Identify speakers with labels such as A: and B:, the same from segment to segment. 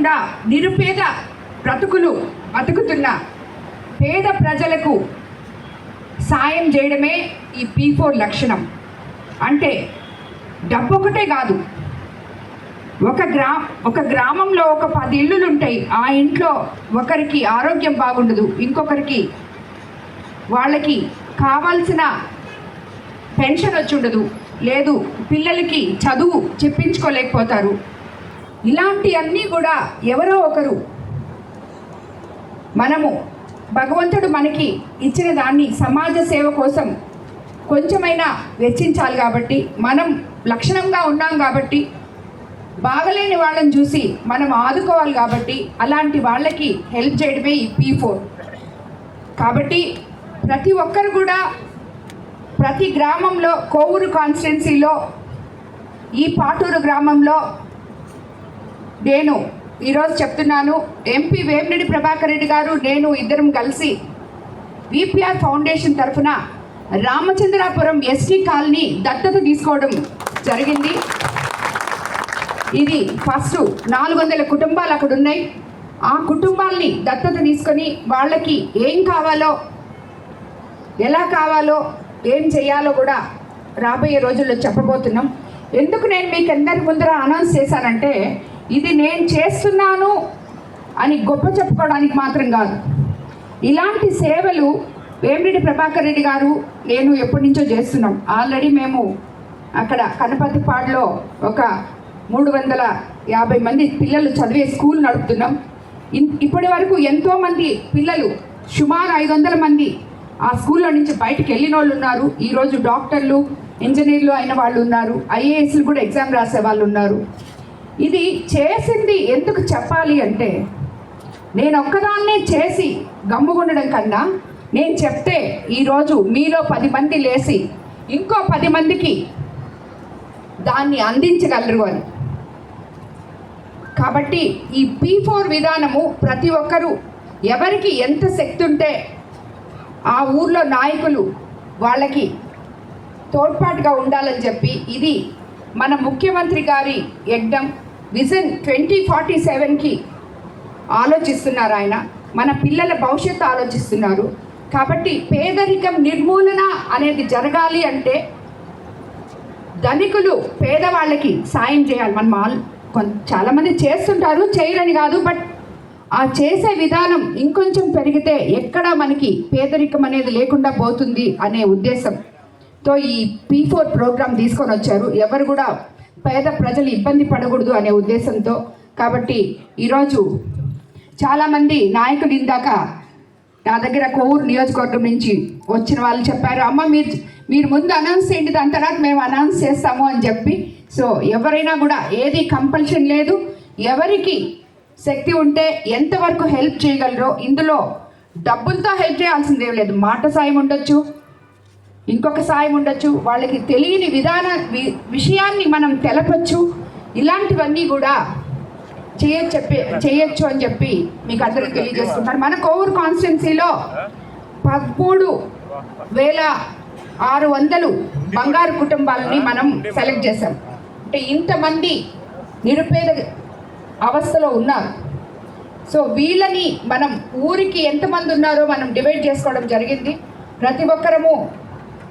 A: లేకుండా నిరుపేద బ్రతుకులు బతుకుతున్న పేద ప్రజలకు సాయం చేయడమే ఈ పీ ఫోర్ లక్షణం. అంటే డబ్బు ఒకటే కాదు. ఒక గ్రా ఒక గ్రామంలో ఒక పది ఇల్లులు ఉంటాయి ఆ ఇంట్లో ఒకరికి ఆరోగ్యం బాగుండదు ఇంకొకరికి వాళ్ళకి కావాల్సిన పెన్షన్ వచ్చి ఉండదు లేదు పిల్లలకి చదువు చెప్పించుకోలేకపోతారు. ఇలాంటి అన్నీ కూడా ఎవరో ఒకరు. మనము భగవంతుడు మనకి ఇచ్చిన దాన్ని సమాజ సేవ కోసం కొంచెమైనా వెచ్చించాలి కాబట్టి మనం లక్షణంగా ఉన్నాం కాబట్టి బాగలేని వాళ్ళని చూసి మనం ఆదుకోవాలి కాబట్టి అలాంటి వాళ్ళకి హెల్ప్ చేయడమే ఈ పీ ఫోర్. కాబట్టి ప్రతి ఒక్కరు కూడా ప్రతి గ్రామంలో కోవూరు కాన్స్టిట్యున్సీలో ఈ పాటూరు గ్రామంలో నేను ఈరోజు చెప్తున్నాను ఎంపీ వేమిరెడ్డి ప్రభాకర్ రెడ్డి గారు నేను ఇద్దరం కలిసి విపిఆర్ ఫౌండేషన్ తరఫున రామచంద్రాపురం ఎస్టీ కాలనీ దత్తత తీసుకోవడం జరిగింది. ఇది ఫస్ట్ నాలుగు వందల కుటుంబాలు అక్కడ ఉన్నాయి. ఆ కుటుంబాల్ని దత్తత తీసుకొని వాళ్ళకి ఏం కావాలో ఎలా కావాలో ఏం చేయాలో కూడా రాబోయే రోజుల్లో చెప్పబోతున్నాం. ఎందుకు నేను మీకు అందరి ముందర అనౌన్స్ చేశానంటే ఇది నేను చేస్తున్నాను అని గొప్ప చెప్పుకోవడానికి మాత్రం కాదు. ఇలాంటి సేవలు వేమిరెడ్డి ప్రభాకర్ రెడ్డి గారు నేను ఎప్పటి నుంచో చేస్తున్నాం. ఆల్రెడీ మేము అక్కడ కనపతిపాడులో ఒక మూడు వందల యాభై మంది పిల్లలు చదివే స్కూల్ నడుపుతున్నాం. ఇన్- ఇప్పటి వరకు ఎంతోమంది పిల్లలు సుమారు ఐదు వందల మంది ఆ స్కూల్లో నుంచి బయటకు వెళ్ళిన వాళ్ళు ఉన్నారు. ఈరోజు డాక్టర్లు ఇంజనీర్లు అయిన వాళ్ళు ఉన్నారు. ఐఏఎస్లు కూడా ఎగ్జామ్ రాసే వాళ్ళు ఉన్నారు. ఇది చేసింది ఎందుకు చెప్పాలి అంటే నేను ఒక్కదాన్నే చేసి గమ్ముగుండడం కన్నా నేను చెప్తే ఈరోజు మీలో పది మంది లేచి ఇంకో పది మందికి దాన్ని అందించగలరు అని. కాబట్టి ఈ పీ ఫోర్ విధానము ప్రతి ఒక్కరూ ఎవరికి ఎంత శక్తి ఉంటే ఆ ఊర్లో నాయకులు వాళ్ళకి తోడ్పాటుగా ఉండాలని చెప్పి ఇది మన ముఖ్యమంత్రి గారి యజ్ఞం. విజన్ ట్వంటీ ఫార్టీ సెవెన్కి ఆలోచిస్తున్నారు ఆయన. మన పిల్లల భవిష్యత్తు ఆలోచిస్తున్నారు. కాబట్టి పేదరికం నిర్మూలన అనేది జరగాలి అంటే ధనికులు పేదవాళ్ళకి సాయం చేయాలి. మనం ఆల్ కొంత చాలామంది చేస్తుంటారు చేయరని కాదు బట్ ఆ చేసే విధానం ఇంకొంచెం పెరిగితే ఎక్కడ మనకి పేదరికం అనేది లేకుండా పోతుంది అనే ఉద్దేశంతో ఈ పీ ఫోర్ ప్రోగ్రామ్ తీసుకొని వచ్చారు. ఎవరు కూడా పేద ప్రజలు ఇబ్బంది పడకూడదు అనే ఉద్దేశంతో కాబట్టి ఈరోజు చాలామంది నాయకులు ఇందాక నా దగ్గర కోవూరు నియోజకవర్గం నుంచి వచ్చిన వాళ్ళు చెప్పారు అమ్మ మీరు మీరు ముందు అనౌన్స్ చేయండి దాని తర్వాత మేము అనౌన్స్ చేస్తాము అని చెప్పి. సో ఎవరైనా కూడా ఏది కంపల్షన్ లేదు. ఎవరికి శక్తి ఉంటే ఎంతవరకు హెల్ప్ చేయగలరో ఇందులో డబ్బులతో హెల్ప్ చేయాల్సిందేం లేదు. మాట సాయం ఉండొచ్చు. ఇంకొక సాయం ఉండొచ్చు. వాళ్ళకి తెలియని విధాన వి- విషయాన్ని మనం తెలపచ్చు. ఇలాంటివన్నీ కూడా చేయ చెప్పే చేయొచ్చు అని చెప్పి మీకు అందరూ తెలియజేస్తున్నారు. మన కోవూరు కాన్స్టిట్యున్సీలో పదమూడు వేల ఆరు వందలు బంగారు కుటుంబాలని మనం సెలెక్ట్ చేసాం అంటే ఇంతమంది నిరుపేద అవస్థలో ఉన్నారు. సో వీళ్ళని మనం ఊరికి ఎంతమంది ఉన్నారో మనం డివైడ్ చేసుకోవడం జరిగింది. ప్రతి ఒక్కరము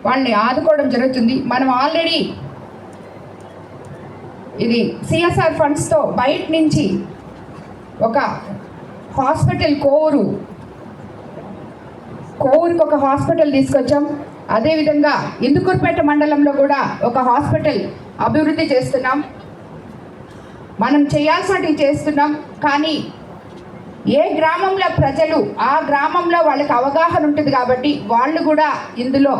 A: వాళ్ళని ఆదుకోవడం జరుగుతుంది. మనం ఆల్రెడీ ఇది సిఎస్ఆర్ ఫండ్స్తో బయట నుంచి ఒక హాస్పిటల్ కోవూరు కోవూరుకి ఒక హాస్పిటల్ తీసుకొచ్చాం. అదేవిధంగా ఇందుకూరుపేట మండలంలో కూడా ఒక హాస్పిటల్ అభివృద్ధి చేస్తున్నాం. మనం చేయాల్సినవి చేస్తున్నాం. కానీ ఏ గ్రామంలో ప్రజలు ఆ గ్రామంలో వాళ్ళకి అవగాహన ఉంటుంది కాబట్టి వాళ్ళు కూడా ఇందులో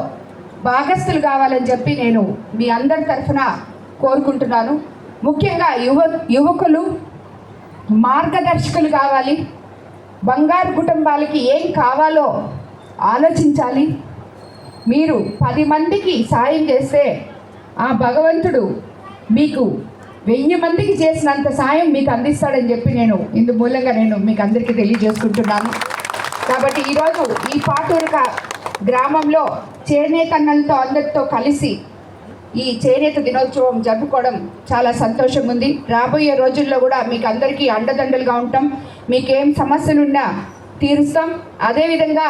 A: భాగస్థులు కావాలని చెప్పి నేను మీ అందరి తరఫున కోరుకుంటున్నాను. ముఖ్యంగా యువ యువకులు మార్గదర్శకులు కావాలి. బంగారు కుటుంబాలకి ఏం కావాలో ఆలోచించాలి. మీరు పది మందికి సాయం చేస్తే ఆ భగవంతుడు మీకు వెయ్యి మందికి చేసినంత సాయం మీకు అందిస్తాడని చెప్పి నేను ఇందు మూలంగా నేను మీకు అందరికీ తెలియజేసుకుంటున్నాను. కాబట్టి ఈరోజు ఈ పాటూరు గ్రామంలో చేనేతన్నలతో అందరితో కలిసి ఈ చేనేత దినోత్సవం జరుపుకోవడం చాలా సంతోషంగా ఉంది రాబోయే రోజుల్లో కూడా మీకు అందరికీ అండదండలుగా ఉంటాం. మీకేం సమస్యలున్నా తీరుస్తాం. అదేవిధంగా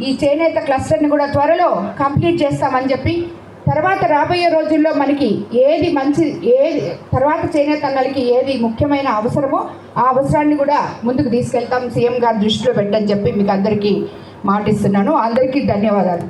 A: ఈ చేనేత క్లస్టర్ని కూడా త్వరలో కంప్లీట్ చేస్తామని చెప్పి తర్వాత రాబోయే రోజుల్లో మనకి ఏది మంచి ఏది తర్వాత చేనేత అన్నలకి ఏది ముఖ్యమైన అవసరమో ఆ అవసరాన్ని కూడా ముందుకు తీసుకెళ్తాం. సీఎం గారు దృష్టిలో పెట్టని చెప్పి మీకు అందరికీ మాటిస్తున్నాను. అందరికీ ధన్యవాదాలు.